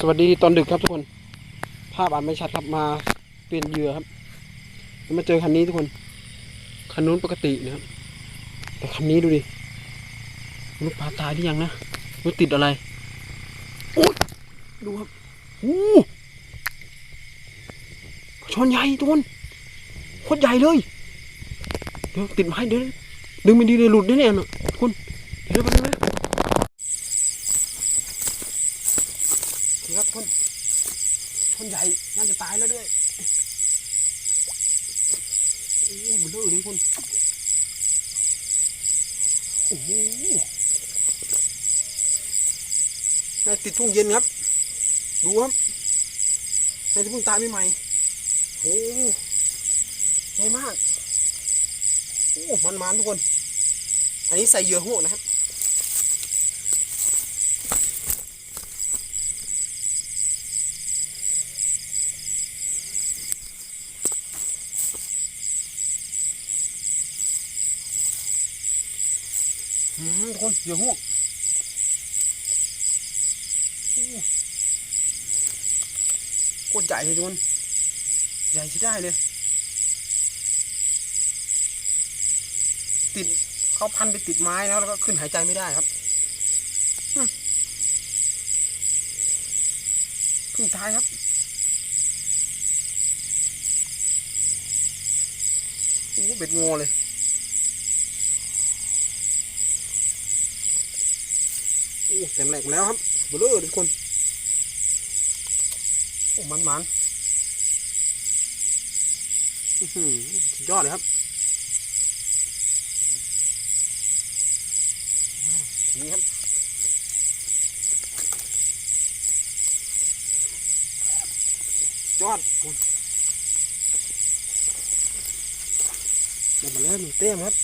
สวัสดีตอนดึกครับทุกคน ภาพอาจไม่ชัดครับมาเปลี่ยนเหยื่อครับแล้วมาเจอคันนี้ทุกคน คันนู้นปกตินะครับ แต่คันนี้ดูดิลูกปลาตายที่ยังนะรู้ติดอะไรโอ้ดูครับโอ้ชอนใหญ่ทุกคนโคตรใหญ่เลยเดี๋ยวติดไม้เดี๋ยวดึงไม่ดีเลยหลุดแน่ๆนะทุกคนเดี๋ยวไปดูนะนี่ครับทุกคน ชนใหญ่น่าจะตายแล้วด้วยโอ้โหมันเลือเลยทุกคนโอ้โหน่าติดช่วงเย็นครับ ดูครับน่าจะเพิ่งตายใหม่ๆโอ้โหใหญ่มากโอ้มันมันทุกคน อันนี้ใส่เหยื่อหวกนะครับ ทุกคนเหยื่อหวกโคตรใหญ่เลยทุกคนใหญ่ใช้ได้เลย ติดเขาพันไปติดไม้นะแล้วก็ขึ้นหายใจไม่ได้ครับอืมครึ่งท้ายครับโอ้เบ็ดงอเลยโอ้ เต็มแหลกหมดแล้วครับเบลอทุกคนโอ้มันมันๆอื้อหือสุดยอดเลยครับนี่ครับยอดคุณได้มาแล้วหนึ่งเต้มครับ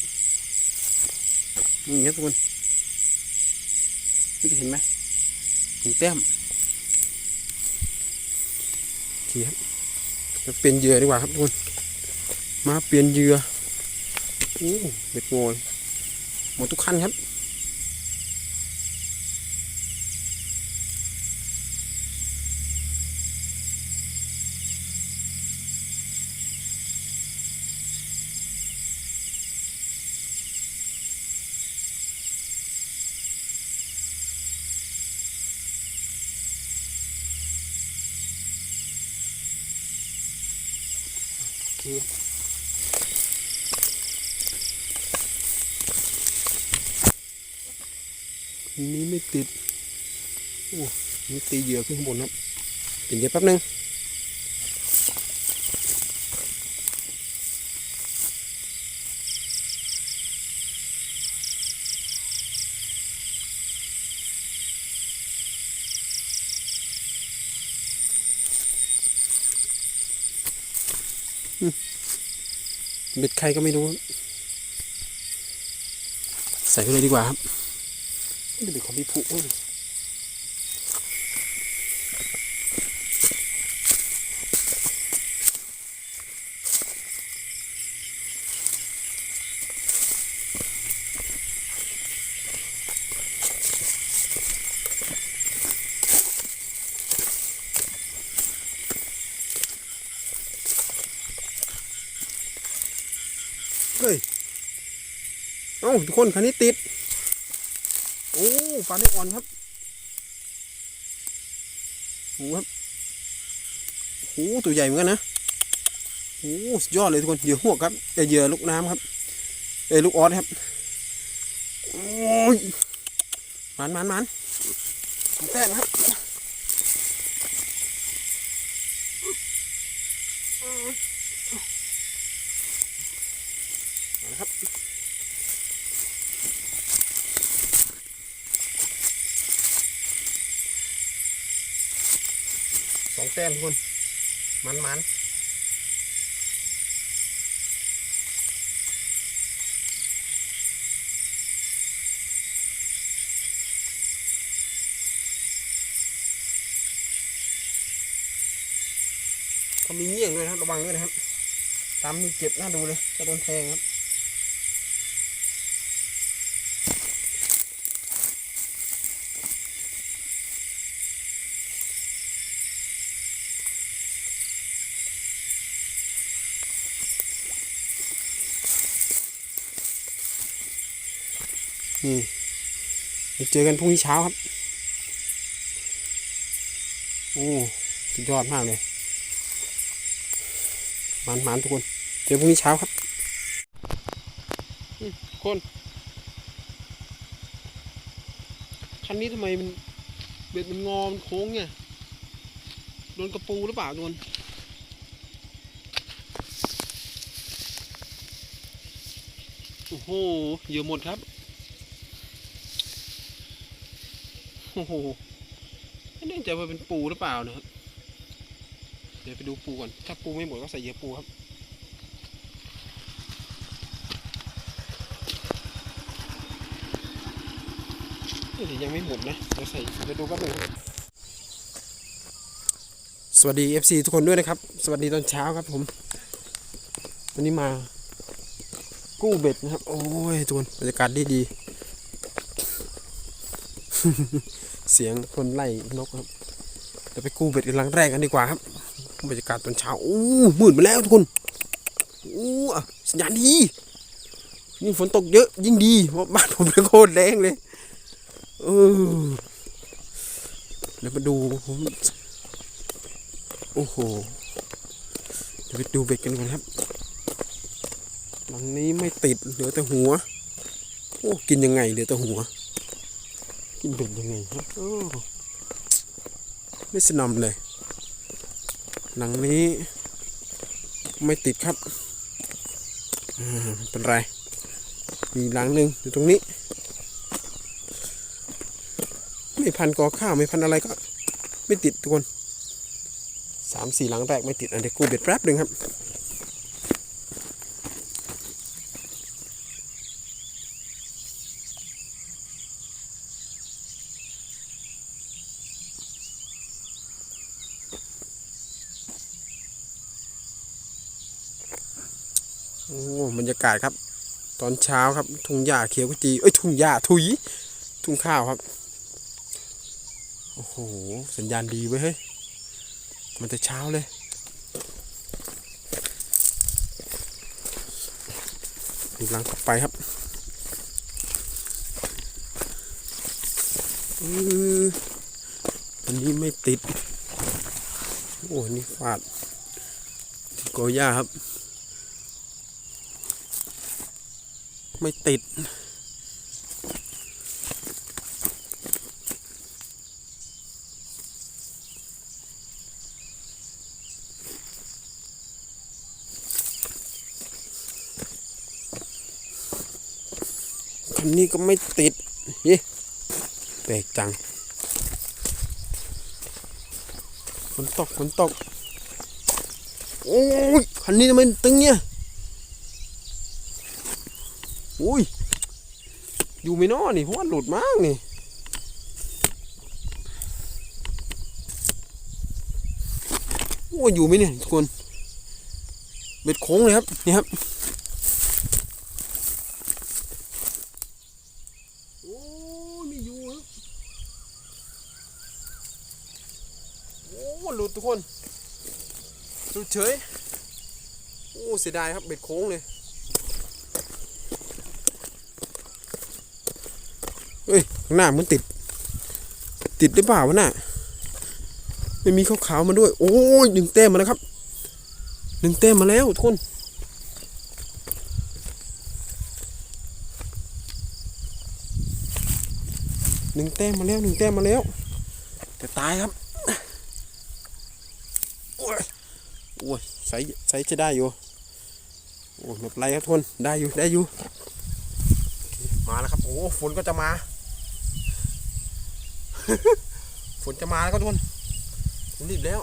นี่ครับคุณนี่จะ เห็นไหมหนึ่งเต้มโอเคครับจะเปลี่ยนเหยื่อดีกว่าครับทุกคนมาเปลี่ยนเหยื่อโอ้เบ็ดโงยหมดทุกขั้นครับ โอเคนี่ไม่ติด โอ้นี่ตีเหยื่อขึ้นข้างบนครับเปลี่ยนเหยื่อแป๊บนึง เบ็ดใครก็ไม่รู้ ใส่ไปเลยดีกว่าครับนี่เป็นของพี่ผู้เว้ย เฮ้ย เอ้า ทุกคนคันนี้ติด โอ้ปลาได้อ่อนครับโอ้ครับโอ้ตัวใหญ่เหมือนกันนะโอ้สุดยอดเลยทุกคนเหยื่อหวกครับเอ้ยเหยื่อลูกน้ำครับเอ้ยลูกออสครับโอ้ยมันมันมันแต้มครับเอาละครับ สองแต้มทุกคนมันมันเขามีเงี้ยงด้วยครับระวังด้วยนะครับ ตามมีเจ็บน่าดูเลยจะโดนแทงครับ เจอกันพรุ่งนี้เช้าครับ โอ้สุดยอดมากเลยหมันมันทุกคน เจอพรุ่งนี้เช้าครับคนคันนี้ทำไมมันเบ็ดมันงอมันโค้งเนี่ยโดนกระปูหรือเปล่าโดนโอ้โหเยื่อหมดครับ โอ้โหไม่แน่ใจว่าเป็นปูหรือเปล่านะครับ เดี๋ยวไปดูปูก่อน ถ้าปูไม่หมดก็ใส่เหยื่อปูครับเดี๋ยวยังไม่หมดนะเดี๋ยวใส่ไปดูก็หนึ่งสวัสดี FC ทุกคนด้วยนะครับ สวัสดีตอนเช้าครับผม วันนี้มากู้เบ็ดนะครับ โอ้ยทุกคนบรรยากาศดีดี เสียงคนไล่นกครับเดี๋ยวไปกู้เบ็ดกันลังแรกกันดีกว่าครับบรรยากาศตอนเช้าโอ้มืดมาแล้วทุกคนโอ้สัญญาณดีนี่ฝนตกเยอะ ยิ่งดีเพราะบ้านผมเป็นโคตรแรงเลยเออเดี๋ยวมาดูผมโอ้โหเดี๋ยวไปดูเบ็ดกันก่อนครับหลังนี้ไม่ติดเหลือแต่หัว โอ้กินยังไงเหลือแต่หัว กินเบ็ดยังไงครับโอ้ไม่สนำเลย หลังนี้ไม่ติดครับเป็นไร มีหลังหนึ่งอยู่ตรงนี้ ไม่พันกอข้าวไม่พันอะไรก็ ไม่ติดทุกคนสามสี่หลังแรกไม่ติดอันเดียกูเบ็ดแป๊บหนึ่งครับ โอ้บรรยากาศครับ ตอนเช้าครับ ทุ่งหญ้าเขียวขจีเอ้ยทุ่งหญ้าถุย ทุ่งข้าวครับ โอ้โห สัญญาณดีเว้ยเฮ้ย มันจะเช้าเลย อีกหลังต่อไปครับอืออันนี้ไม่ติด โอ้ นี่ฟาดโกย่าครับ ไม่ติด คันนี้ก็ไม่ติดเย้แปลกจังฝนตกฝนตก โอ้ยคันนี้ทำไมตึงเนี่ย อุ้ย อยู่ไม่นอนนี่เพราะว่าหลุดมากนี่โอ้ยอยู่ไหมเนี่ยทุกคน เบ็ดโค้งเลยครับ นี่ครับโอ้ยไม่อยู่ครับโอ้หลุดทุกคน หลุดเฉย โอ้ เสียดายครับ เบ็ดโค้งเลย เฮ้ยข้างหน้ามันติด ติดหรือเปล่าวะน่ะไม่มีขาวๆมาด้วย โอ้ยหนึ่งแต้มมาแล้วครับหนึ่งแต้มมาแล้วทุกคนหนึ่งแต้มมาแล้วหนึ่งแต้มมาแล้ว แต่ตายครับโอ้ยโอ้ยใส่ใส่จะได้อยู่โอ้ยไม่เป็นไรครับทุกคนได้อยู่ได้อยู่ มาแล้วครับ โอ้ฝนก็จะมา ฝนจะมาแล้วครับทุกคนผมรีบแล้ว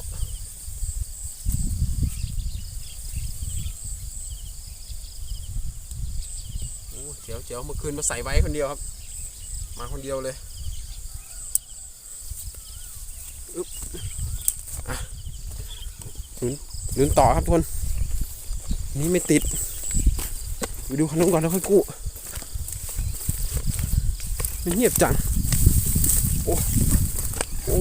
โอ้เจ๋วเจ๋วเมื่อคืนมาใส่ไว้คนเดียวครับ มาคนเดียวเลยอึ๊บอะหนุนหนุนต่อครับทุกคน นี่ไม่ติด ไปดูขนมก่อนแล้วค่อยกู้มันเงียบจัง โอ้โอ้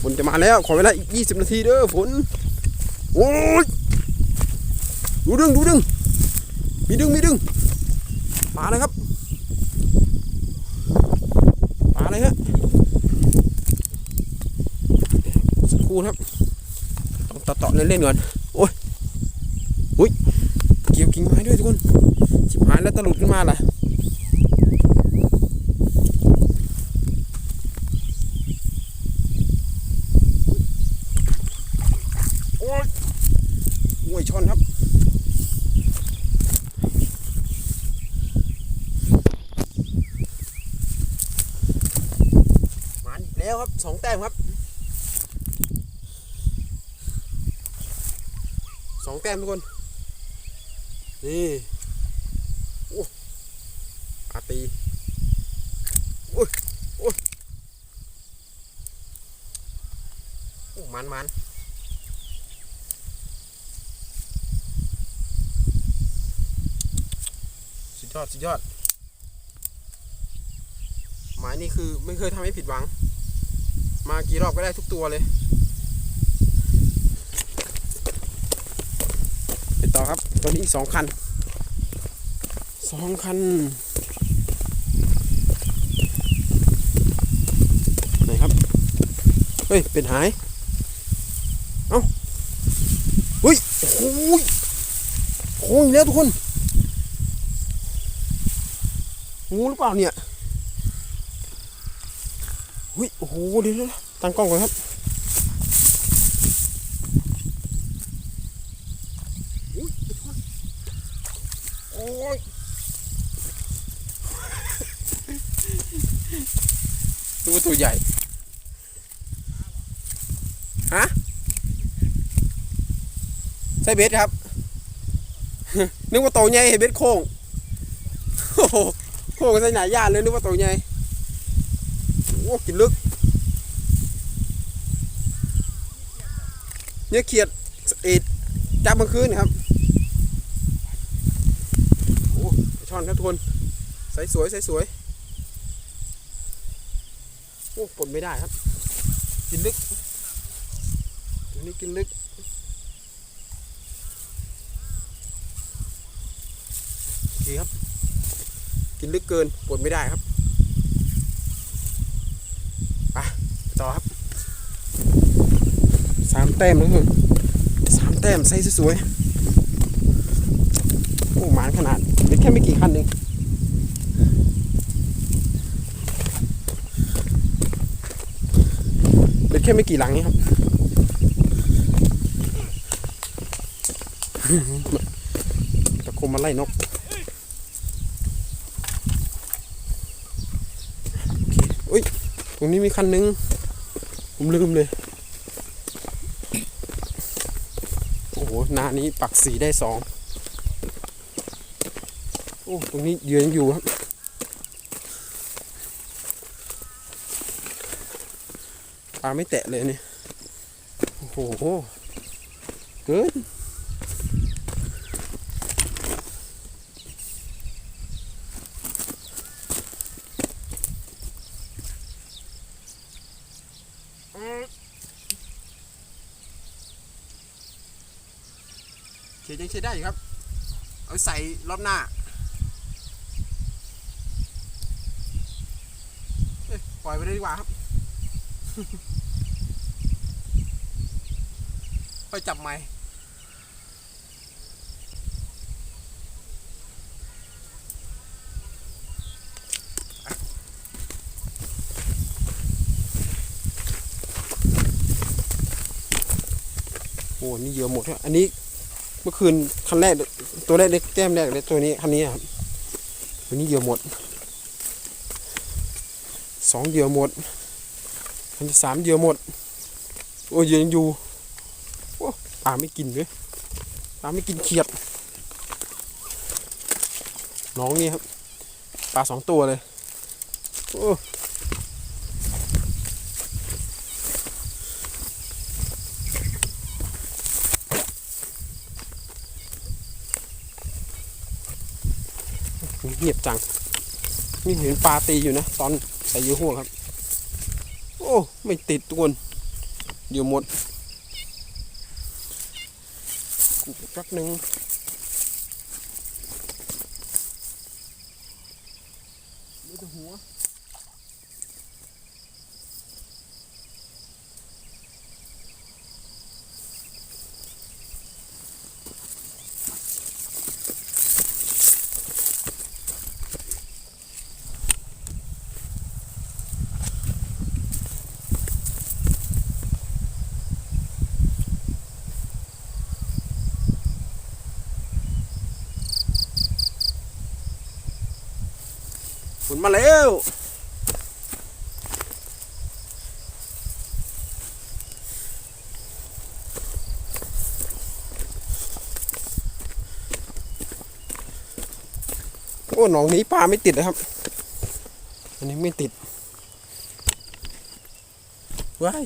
ฝนจะมาแล้ว ขอเวลาอีกยี่สิบนาทีเด้อฝน โอ้ย ดูดึงดูดึง มีดึง มีดึง มาเลยครับ มาเลยฮะสักครู่ครับ ต้องต่อต่อเล่นๆก่อน โอ้ยโอ้ย เกี่ยวกิ่งไม้ด้วยทุกคน ชิบหายแล้วตลุดขึ้นมาล่ะ สองแต้มครับสองแต้มทุกคน นี่โอ้อาตีโอ้ยโอ้ยโอ้มันมันสุดยอดสุดยอดหมายนี่คือไม่เคยทำให้ผิดหวัง มากี่รอบก็ได้ทุกตัวเลยไปต่อครับตัวนี้อีกสองคันสองคันไหนครับ เฮ้ย เป็นหาย เอ้าเฮ้ยโอ้ยโค้งอีกแล้วทุกคนงูหรือเปล่าเนี่ย อุ้ยโอ้โหเดี๋ยวๆๆตั้งกล้องก่อนครับอุ๊ยโอ้ยตัวตัวใหญ่ ฮะใช่เบสครับ นึกว่าโตใหญ่เบสโค้งโอ้โหโค้งใส่หนาย่านเลยนึกว่าโตใหญ่โอ้กินลึก เนี่ยเขียดเอ็ดจับเมื่อคืนครับ โอ้ช่อนครับทุกคนใสสวยใสสวย โอ้ปนไม่ได้ครับ กินลึกตัวนี้กินลึกโอเคครับ กินลึกเกินปนไม่ได้ครับ ต่อครับ สามแต้มแล้วคุณสามแต้มไซส์สวยๆโอ้หมานขนาดเป็นแค่ไม่กี่คันเองเป็นแค่ไม่กี่หลังนี้ครับตะคมมาไล่นกอุ้ยตรงนี้มีคันนึง ผมลืมเลย โอ้โห นานี้ปักสีได้สองโอ้ตรงนี้เยือนอยู่ครับปลาไม่แตะเลยเนี่ยโอ้โหเกิน ขียยังใช้ได้ครับ เอาใส่รอบหน้าปล่อยไปเลยดีกว่าครับไปจับใหม่โอ้นี่เยอะหมดแล้วอันนี้ เมื่อคืนคันแรกตัวแรกเล็กแต้มแรกเลยตัวนี้คันนี้ครับตัวนี้เหยื่อหมดสองเหยื่อหมดคันที่สามเหยื่อหมด โอ้ยยังอยู่โอ้ปลาไม่กินเลยปลาไม่กินเขียด น้องนี่ครับปลาสองตัวเลยโอ้ เงียบจัง มีเห็นปลาตีอยู่นะ ตอนใส่ยูหัวครับ โอ้ ไม่ติดทุกคนอยู่หมดกูแป๊บหนึ่งดูแต่หัว มาแล้วโอ้หนองนี้ปลาไม่ติดนะครับ อันนี้ไม่ติดว้าย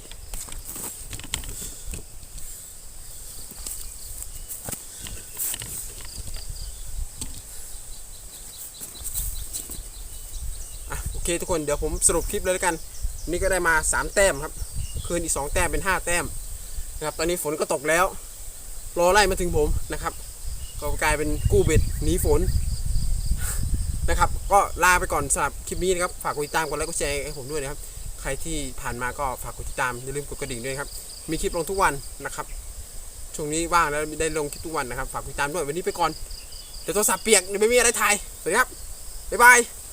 อะโอเค ทุกคนเดี๋ยวผมสรุปคลิปเลยแล้วกัน นี่ก็ได้มา 3 แต้มครับ คืนอีก 2 แต้มเป็น 5 แต้มนะครับตอนนี้ฝนก็ตกแล้ว รอไล่มาถึงผมนะครับ ก็กลายเป็นกู้เบ็ดหนีฝนนะครับ ก็ลาไปก่อนสำหรับคลิปนี้นะครับ ฝากกดติดตามกดไลค์กดแชร์ให้ผมด้วยนะครับ ใครที่ผ่านมาก็ฝากกดติดตามอย่าลืมกดกระดิ่งด้วยครับ มีคลิปลงทุกวันนะครับช่วงนี้ว่างแล้วได้ลงคลิปทุกวันนะครับ ฝากกดติดตามด้วยวันนี้ไปก่อน เดี๋ยวโทรศัพท์เปียกเดี๋ยวไม่มีอะไรถ่าย สวัสดีครับ บ๊ายบาย